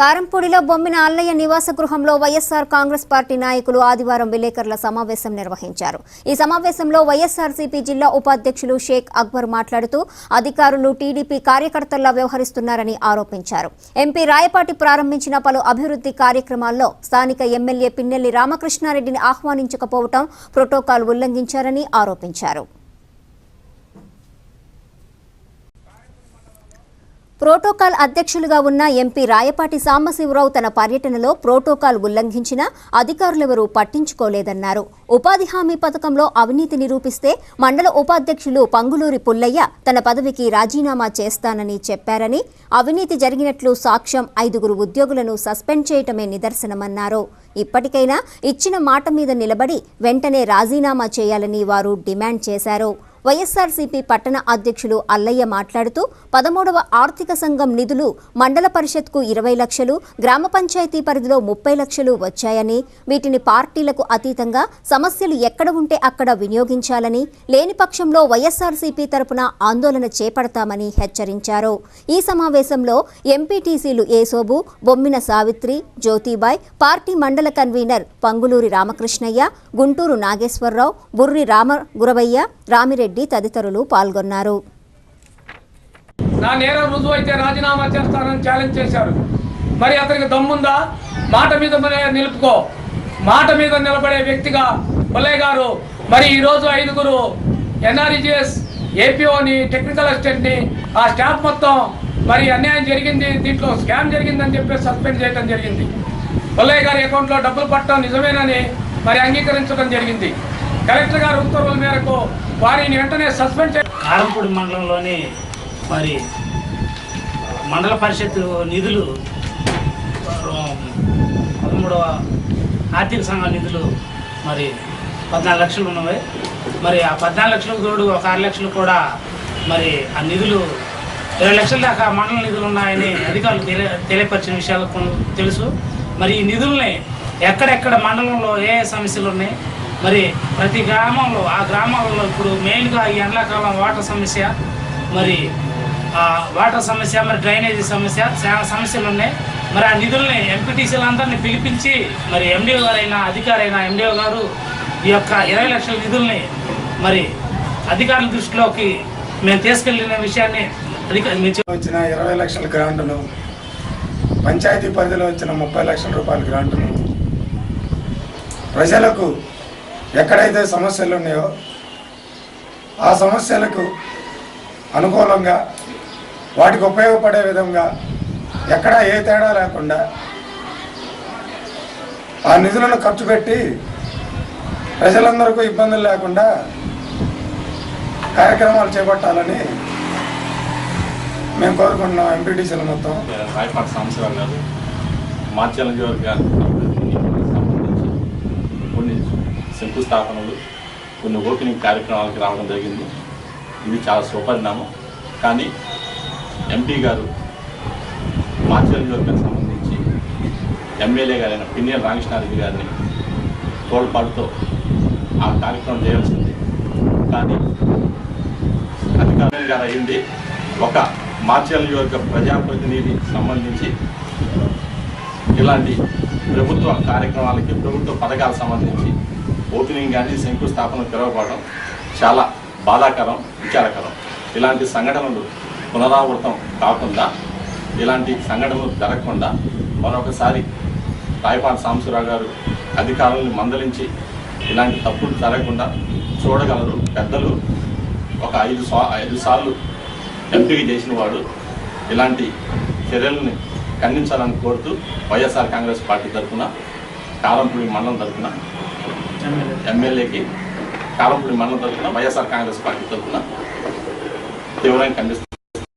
కారంపూడిలో బొమ్మిన అల్లయ్య నివాస గృహంలో వైఎస్ఆర్ కాంగ్రెస్ పార్టీ నాయకులు ఆదివారం విలేకరుల సమావేశం నిర్వహించారు. ఈ సమావేశంలో వైఎస్ఆర్సీపీ జిల్లా ఉపాధ్యక్షులు షేక్ అక్బర్ మాట్లాడుతూ అధికారులు టీడీపీ కార్యకర్తల్లా వ్యవహరిస్తున్నారని ఆరోపించారు. ఎంపీ రాయపాటి ప్రారంభించిన పలు అభివృద్ధి కార్యక్రమాల్లో స్థానిక ఎమ్మెల్యే పిన్నెల్లి రామకృష్ణారెడ్డిని ఆహ్వానించకపోవటం ప్రోటోకాల్ ఉల్లంఘించారని ఆరోపించారు. ప్రోటోకాల్ అధ్యక్షులుగా ఉన్న ఎంపీ రాయపాటి సాంబశివరావు తన పర్యటనలో ప్రోటోకాల్ ఉల్లంఘించినా అధికారులెవరూ పట్టించుకోలేదన్నారు. ఉపాధి హామీ పథకంలో అవినీతి నిరూపిస్తే మండల ఉపాధ్యక్షులు పంగులూరి పుల్లయ్య తన పదవికి రాజీనామా చేస్తానని చెప్పారని అవినీతి జరిగినట్లు సాక్ష్యం ఐదుగురు ఉద్యోగులను సస్పెండ్ చేయటమే నిదర్శనమన్నారు. ఇప్పటికైనా ఇచ్చిన మాట మీద నిలబడి వెంటనే రాజీనామా చేయాలని వారు డిమాండ్ చేశారు. వైఎస్ఆర్సీపీ పట్టణ అధ్యక్షులు అల్లయ్య మాట్లాడుతూ పదమూడవ ఆర్థిక సంఘం నిధులు మండల పరిషత్కు ఇరవై లక్షలు గ్రామ పంచాయతీ పరిధిలో ముప్పై లక్షలు వచ్చాయని వీటిని పార్టీలకు అతీతంగా సమస్యలు ఎక్కడ ఉంటే అక్కడ వినియోగించాలని లేని పక్షంలో వైఎస్ఆర్సీపీ తరపున ఆందోళన చేపడతామని హెచ్చరించారు. ఈ సమావేశంలో ఎంపీటీసీలు ఏసోబు బొమ్మిన సావిత్రి జ్యోతిబాయ్ పార్టీ మండల కన్వీనర్ పంగులూరి రామకృష్ణయ్య గుంటూరు నాగేశ్వరరావు బుర్రి రామ గురవయ్య రామిరెడ్డి తదితరులు పాల్గొన్నారు. నా నేరం రుజువు అయితే రాజీనామా చేస్తానని ఛాలెంజ్ చేశారు. మరి అతనికి దమ్ముందా? మాట మీద నిలుపుకో. మాట మీద నిలబడే వ్యక్తిగా పుల్లయ్య గారు మరి ఈరోజు ఐదుగురు ఎన్ఆర్ఈజిఎస్ ఏపీఓని టెక్నికల్ అసిస్టెంట్ని ఆ స్టాఫ్ మొత్తం మరి అన్యాయం జరిగింది దీంట్లో స్కామ్ జరిగిందని చెప్పి సస్పెండ్ చేయడం జరిగింది. పుల్లయ్య గారి అకౌంట్లో డబ్బులు పట్టడం నిజమేనని మరి అంగీకరించడం జరిగింది. కలెక్టర్ గారి ఉత్తర్వుల మేరకు వారిని వెంటనే సస్పెండ్ చే కారంపూడి మండలంలోని మరి మండల పరిషత్ నిధులు పదమూడవ ఆర్థిక సంఘ నిధులు మరి పద్నాలుగు లక్షలు ఉన్నాయి మరి ఆ పద్నాలుగు లక్షలకు తోడు ఒక ఆరు లక్షలు కూడా మరి ఆ నిధులు ఇరవై లక్షల దాకా మండల నిధులు ఉన్నాయని అధికారులు తెలియ తెలియపరిచిన విషయాలు తెలుసు. మరి ఈ నిధుల్ని ఎక్కడెక్కడ మండలంలో ఏ ఏ సమస్యలు ఉన్నాయి మరి ప్రతి గ్రామంలో ఆ గ్రామాలలో ఇప్పుడు మెయిన్గా ఈ ఎండాకాలం వాటర్ సమస్య మరి ఆ వాటర్ సమస్య మరి డ్రైనేజీ సమస్య చాలా సమస్యలు ఉన్నాయి మరి ఆ నిధుల్ని ఎంపీటీసీలందరినీ పిలిపించి మరి ఎండిఓ గారైన అధికారైన ఎండిఓ గారు ఈ యొక్క ఇరవై లక్షల నిధుల్ని మరి అధికారుల దృష్టిలోకి మేము తీసుకెళ్ళిన విషయాన్ని అధిక వచ్చిన ఇరవై లక్షల గ్రాంటును పంచాయతీ పరిధిలో వచ్చిన ముప్పై లక్షల రూపాయల గ్రాంటును ప్రజలకు ఎక్కడైతే సమస్యలు ఉన్నాయో ఆ సమస్యలకు అనుకూలంగా వాటికి ఉపయోగపడే విధంగా ఎక్కడ ఏ తేడా లేకుండా ఆ నిధులను ఖర్చు పెట్టి ప్రజలందరికీ ఇబ్బందులు లేకుండా కార్యక్రమాలు చేపట్టాలని మేము కోరుకుంటున్నాం ఎంపీటీసీల మొత్తం. రాయపాటి సాంబశివరావు మార్చాల కొన్ని శంకుస్థాపనలు కొన్ని ఓపెనింగ్ కార్యక్రమాలకు రావడం జరిగింది. ఇది చాలా సుపరిణామం. కానీ ఎంపీ గారు మార్చాల నియోజకవర్గానికి సంబంధించి ఎమ్మెల్యే గారైన పిన్నెల రామకృష్ణారెడ్డి గారిని తోడ్పాటుతో ఆ కార్యక్రమం చేయాల్సింది కానీ అధికారం గారు అయింది ఒక మార్చల్ యొక్క ప్రజాప్రతినిధి సంబంధించి ఇలాంటి ప్రభుత్వ కార్యక్రమాలకి ప్రభుత్వ పథకాలకు సంబంధించి ఓపెనింగ్ కానీ శంకుస్థాపన తెరవబడడం చాలా బాధాకరం విచారకరం. ఇలాంటి సంఘటనలు పునరావృతం కాకుండా ఇలాంటి సంఘటనలు జరగకుండా మరొకసారి రాయపాటి సాంబశివరావు గారు అధికారులను మందలించి ఇలాంటి తప్పులు జరగకుండా చూడగలరు. పెద్దలు ఒక ఐదు సా ఐదు సార్లు ఎంపిక చేసిన వాడు ఇలాంటి చర్యలని ఖండించాలని కోరుతూ వైఎస్ఆర్ కాంగ్రెస్ పార్టీ తరఫున కారంపూడి మండలం తరఫున ఎమ్మెల్యేకి కారంపూడి మండలం తరఫున వైఎస్ఆర్ కాంగ్రెస్ పార్టీ తరఫున తీవ్రంగా ఖండిస్తున్నాం